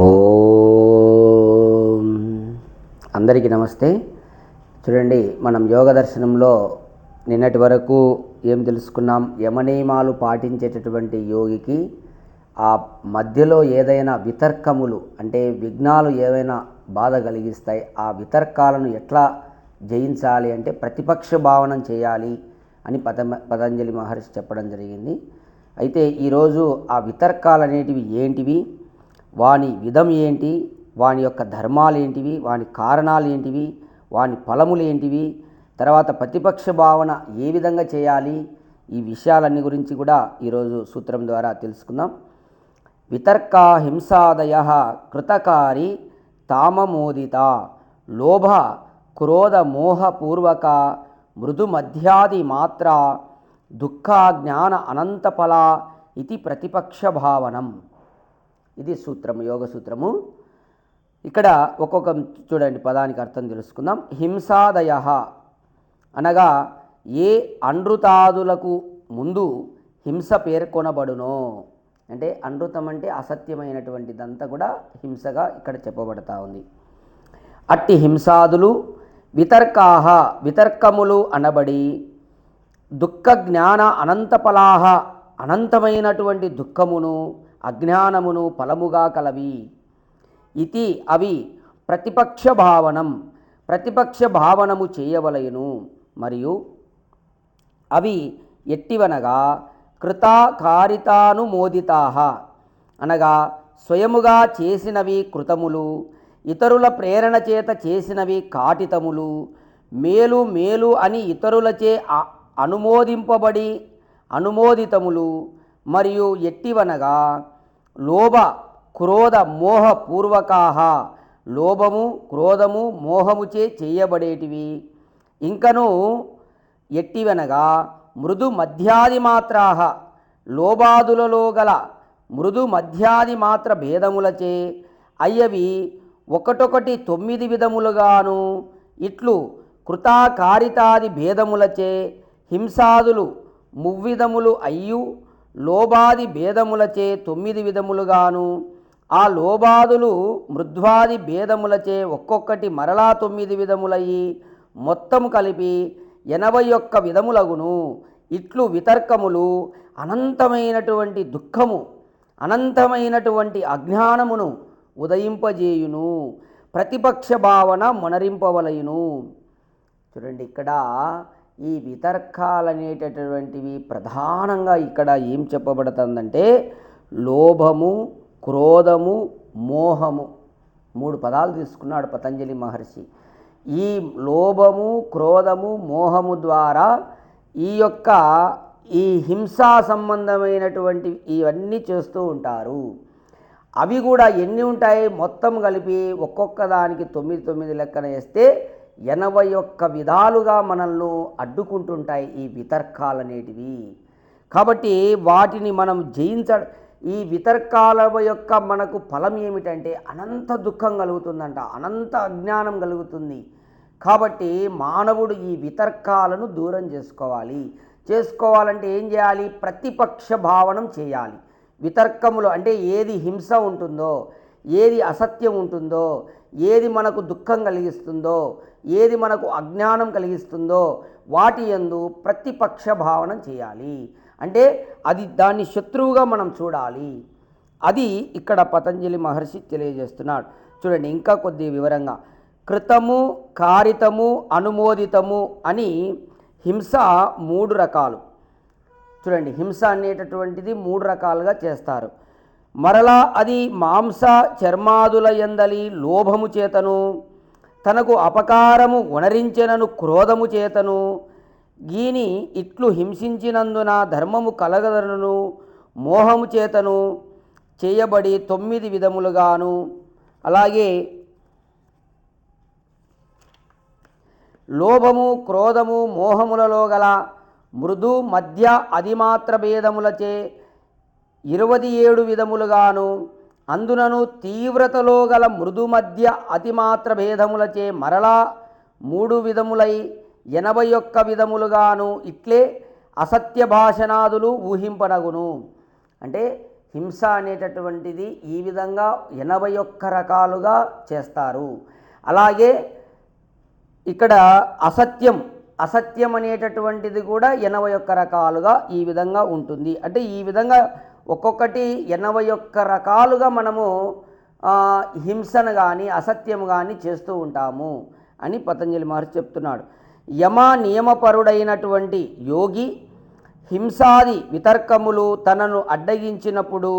ఓం. అందరికీ నమస్తే. చూడండి మనం యోగ దర్శనంలో నిన్నటి వరకు ఏం తెలుసుకున్నాం? యమనియమాలు పాటించేటటువంటి యోగికి ఆ మధ్యలో ఏదైనా వితర్కములు అంటే విఘ్నాలు ఏవైనా బాధ కలిగిస్తాయి ఆ వితర్కాలను ఎట్లా జయించాలి అంటే ప్రతిపక్ష భావనం చేయాలి అని పత పతంజలి మహర్షి చెప్పడం జరిగింది. అయితే ఈరోజు ఆ వితర్కాలు అనేటివి ఏంటివి? వాని విధం ఏంటి? వాని యొక్క ధర్మాలు ఏంటివి వాని కారణాలు ఏంటివి వాని ఫలములు ఏంటివి తర్వాత ప్రతిపక్ష భావన ఏ విధంగా చేయాలి? ఈ విషయాలన్నీ గురించి కూడా ఈరోజు సూత్రం ద్వారా తెలుసుకుందాం. వితర్క హింసాదయ కృతకారి తామమోదిత లోభ క్రోధ మోహపూర్వక మృదు మధ్యాది మాత్ర దుఃఖ జ్ఞాన అనంతఫల ఇది ప్రతిపక్ష భావనం. ఇది సూత్రము యోగ సూత్రము. ఇక్కడ ఒక్కొక్క చూడండి పదానికి అర్థం తెలుసుకుందాం. హింసాదయ. అనగా ఏ అనృతాదులకు ముందు హింస పేర్కొనబడునో. అంటే అనృతం అంటే అసత్యమైనటువంటిదంతా కూడా హింసగా ఇక్కడ చెప్పబడతా ఉంది. అట్టి హింసాదులు వితర్కాహ వితర్కములు అనబడి దుఃఖ జ్ఞాన అనంతఫలాహ అనంతమైనటువంటి దుఃఖమును అజ్ఞానమును ఫలముగా కలవి. ఇది అవి ప్రతిపక్ష భావనం ప్రతిపక్ష భావనము చేయవలయను. మరియు అవి ఎట్టివనగా కృతాకారితానుమోదితాహ అనగా స్వయముగా చేసినవి కృతములు ఇతరుల ప్రేరణ చేత చేసినవి కాటితములు మేలు మేలు అని ఇతరులచే అనుమోదింపబడి అనుమోదితములు మరియు ఎట్టివనగా లోభ క్రోధ మోహ పూర్వకాహ. లోభము క్రోధము మోహముచే చేయబడేటివి. ఇంకను ఎట్టివనగా మృదు మధ్యాది మాత్రాహ. లోబాదులలో గల మృదు మధ్యాది మాత్ర భేదములచే అయ్యవి ఒకటొకటి తొమ్మిది విధములుగాను ఇట్లు కృతాకారితాది భేదములచే హింసాదులు మువ్విధములు అయ్యు లోబాది భేదములచే తొమ్మిది విధములుగాను ఆ లోబాదులు మృద్వాది భేదములచే ఒక్కొక్కటి మరలా తొమ్మిది విధములయ్యి మొత్తం కలిపి ఎనభై ఒక్క విధములగును. ఇట్లు వితర్కములు అనంతమైనటువంటి దుఃఖము అనంతమైనటువంటి అజ్ఞానమును ఉదయింపజేయును ప్రతిపక్ష భావన మొనరింపవలయును. చూడండి ఇక్కడ ఈ వితర్కాలు అనేటటువంటివి ప్రధానంగా ఇక్కడ ఏం చెప్పబడుతుందంటే లోభము క్రోధము మోహము. మూడు పదాలు తీసుకున్నాడు పతంజలి మహర్షి. ఈ లోభము క్రోధము మోహము ద్వారా ఈ యొక్క ఈ హింసా సంబంధమైనటువంటి ఇవన్నీ చేస్తూ ఉంటారు. అవి కూడా ఎన్ని ఉంటాయి? మొత్తం కలిపి ఒక్కొక్క దానికి తొమ్మిది తొమ్మిది లెక్కన వేస్తే ఎనభై ఒక్క విధాలుగా మనల్ని అడ్డుకుంటుంటాయి ఈ వితర్కాలు అనేటివి కాబట్టి వాటిని మనం జయించ ఈ వితర్కాల యొక్క మనకు ఫలం ఏమిటంటే అనంత దుఃఖం కలుగుతుందంట అనంత అజ్ఞానం కలుగుతుంది. కాబట్టి మానవుడు ఈ వితర్కాలను దూరం చేసుకోవాలి. చేసుకోవాలంటే ఏం చేయాలి? ప్రతిపక్ష భావనం చేయాలి. వితర్కములు అంటే ఏది హింస ఉంటుందో ఏది అసత్యం ఉంటుందో ఏది మనకు దుఃఖం కలిగిస్తుందో ఏది మనకు అజ్ఞానం కలిగిస్తుందో వాటి యందు ప్రతిపక్ష భావనం చేయాలి. అంటే అది దాన్ని శత్రువుగా మనం చూడాలి. అది ఇక్కడ పతంజలి మహర్షి తెలియజేస్తున్నాడు. చూడండి ఇంకా కొద్ది వివరంగా. కృతము కారితము అనుమోదితము అని హింస మూడు రకాలు. చూడండి హింస అనేటటువంటిది మూడు రకాలుగా చేస్తారు. మరలా అది మాంస చర్మాదుల ఎందలి లోభము చేతను తనకు అపకారము వనరించెనను క్రోధము చేతను గీని ఇట్లు హింసించినందున ధర్మము కలగదను మోహము చేతను చేయబడి తొమ్మిది విధములుగాను. అలాగే లోభము క్రోధము మోహములలో గల మృదు మధ్య అధిమాత్ర భేదములచే ఇరవై ఏడు విధములుగాను అందునను తీవ్రతలో గల మృదు మధ్య అతిమాత్ర భేదములచే మరలా మూడు విధములై ఎనభై ఒక్క విధములుగాను ఇట్లే అసత్య భాషణాదులు ఊహింపనగును అంటే హింస అనేటటువంటిది ఈ విధంగా ఎనభై ఒక్క రకాలుగా చేస్తారు. అలాగే ఇక్కడ అసత్యం అసత్యం అనేటటువంటిది కూడా ఎనభై ఒక్క రకాలుగా ఈ విధంగా ఉంటుంది. అంటే ఈ విధంగా ఒక్కొక్కటి ఎనభై ఒక్క రకాలుగా మనము హింసను కానీ అసత్యం కానీ చేస్తూ ఉంటాము అని పతంజలి మహర్షి చెప్తున్నాడు. యమ నియమపరుడైనటువంటి యోగి హింసాది వితర్కములు తనను అడ్డగించినప్పుడు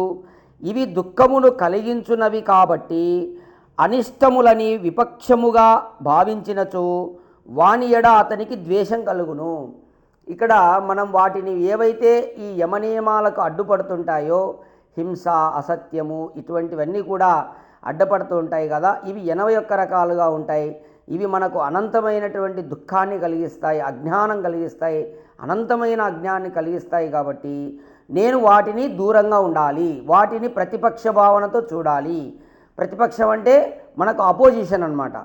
ఇవి దుఃఖమును కలిగించునవి కాబట్టి అనిష్టములని విపక్షముగా భావించినచో వాని ఎడ అతనికి ద్వేషం కలుగును. ఇక్కడ మనం వాటిని ఏవైతే ఈ యమనియమాలకు అడ్డుపడుతుంటాయో హింస అసత్యము ఇటువంటివన్నీ కూడా అడ్డపడుతూ ఉంటాయి కదా ఇవి ఎనభై ఒక్క రకాలుగా ఉంటాయి. ఇవి మనకు అనంతమైనటువంటి దుఃఖాన్ని కలిగిస్తాయి అజ్ఞానం కలిగిస్తాయి అనంతమైన అజ్ఞాన్ని కలిగిస్తాయి కాబట్టి నేను వాటిని దూరంగా ఉండాలి వాటిని ప్రతిపక్ష భావనతో చూడాలి. ప్రతిపక్షం అంటే మనకు అపోజిషన్ అన్నమాట.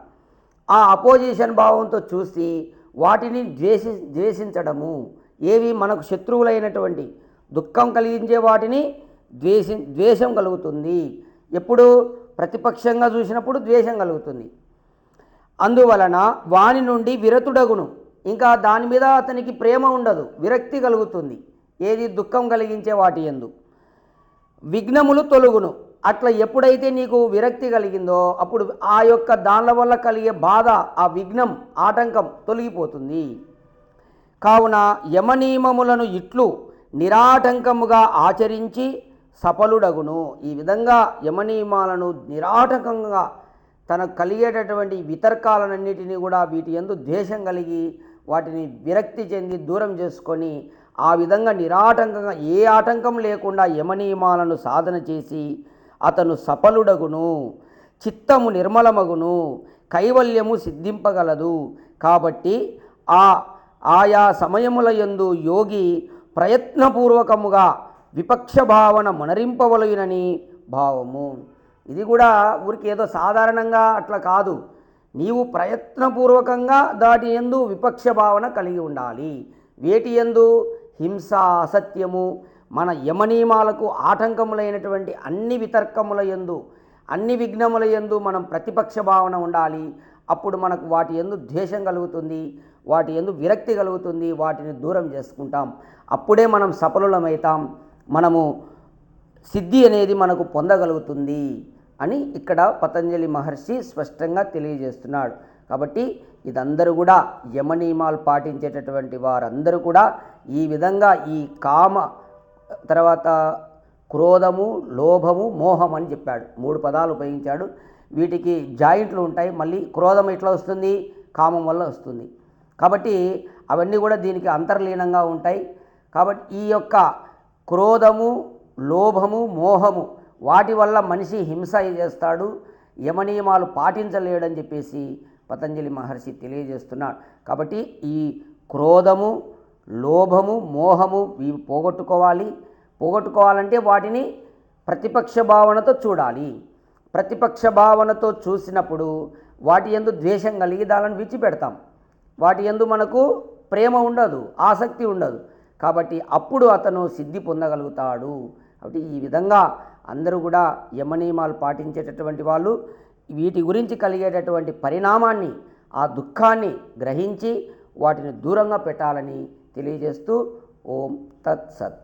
ఆ అపోజిషన్ భావంతో చూసి వాటిని ద్వేషి ద్వేషించడము. ఏవి మనకు శత్రువులైనటువంటి దుఃఖం కలిగించే వాటిని ద్వేషి ద్వేషం కలుగుతుంది. ఎప్పుడు ప్రతిపక్షంగా చూసినప్పుడు ద్వేషం కలుగుతుంది. అందువలన వాని నుండి విరతుడగును. ఇంకా దాని మీద అతనికి ప్రేమ ఉండదు. విరక్తి కలుగుతుంది. ఏది దుఃఖం కలిగించే వాటి ఎందు విఘ్నములు తొలుగును. అట్లా ఎప్పుడైతే నీకు విరక్తి కలిగిందో అప్పుడు ఆ యొక్క దానిల వల్ల కలిగే బాధ ఆ విఘ్నం ఆటంకం తొలగిపోతుంది. కావున యమనియమములను ఇట్లు నిరాటంకముగా ఆచరించి సఫలుడగును. ఈ విధంగా యమనియమాలను నిరాటంకంగా తనకు కలిగేటటువంటి వితర్కాలన్నిటినీ కూడా వీటి ఎందు ద్వేషం కలిగి వాటిని విరక్తి చెంది దూరం చేసుకొని ఆ విధంగా నిరాటంకంగా ఏ ఆటంకం లేకుండా యమనియమాలను సాధన చేసి అతను సఫలుడగును చిత్తము నిర్మలమగును కైవల్యము సిద్ధింపగలదు. కాబట్టి ఆ ఆయా సమయముల యందు యోగి ప్రయత్నపూర్వకముగా విపక్ష భావన మనరింపవలయునని భావము. ఇది కూడా ఊరికి ఏదో సాధారణంగా అట్లా కాదు. నీవు ప్రయత్నపూర్వకంగా దాటి ఎందు విపక్ష భావన కలిగి ఉండాలి. వేటి ఎందు హింస అసత్యము మన యమనియమాలకు ఆటంకములైనటువంటి అన్ని వితర్కముల ఎందు అన్ని విఘ్నముల ఎందు మనం ప్రతిపక్ష భావన ఉండాలి. అప్పుడు మనకు వాటి ఎందు ద్వేషం కలుగుతుంది వాటి ఎందు విరక్తి కలుగుతుంది వాటిని దూరం చేసుకుంటాం. అప్పుడే మనం సఫలులమవుతాం మనము సిద్ధి అనేది మనకు పొందగలుగుతుంది అని ఇక్కడ పతంజలి మహర్షి స్పష్టంగా తెలియజేస్తున్నాడు. కాబట్టి ఇదందరూ కూడా యమనియమాలు పాటించేటటువంటి వారందరూ కూడా ఈ విధంగా ఈ కామ తర్వాత క్రోధము లోభము మోహం అని చెప్పాడు. మూడు పదాలు ఉపయోగించాడు. వీటికి జాయింట్లు ఉంటాయి. మళ్ళీ క్రోధం ఎట్లా వస్తుంది? కామం వల్ల వస్తుంది. కాబట్టి అవన్నీ కూడా దీనికి అంతర్లీనంగా ఉంటాయి. కాబట్టి ఈ యొక్క క్రోధము లోభము మోహము వాటి వల్ల మనిషి హింస చేస్తాడు. యమనియమాలు పాటించలేడని చెప్పేసి పతంజలి మహర్షి తెలియజేస్తున్నాడు. కాబట్టి ఈ క్రోధము లోభము మోహము ఇవి పోగొట్టుకోవాలి. పోగొట్టుకోవాలంటే వాటిని ప్రతిపక్ష భావనతో చూడాలి. ప్రతిపక్ష భావనతో చూసినప్పుడు వాటి ఎందు ద్వేషం కలిగి దానిని విడిచిపెడతాం. వాటి ఎందు మనకు ప్రేమ ఉండదు ఆసక్తి ఉండదు. కాబట్టి అప్పుడు అతను సిద్ధి పొందగలుగుతాడు. కాబట్టి ఈ విధంగా అందరూ కూడా యమనియమాలు పాటించేటటువంటి వాళ్ళు వీటి గురించి కలిగేటటువంటి పరిణామాన్ని ఆ దుఃఖాన్ని గ్రహించి వాటిని దూరంగా పెట్టాలని తెలియజేస్తూ ఓం తత్సత్.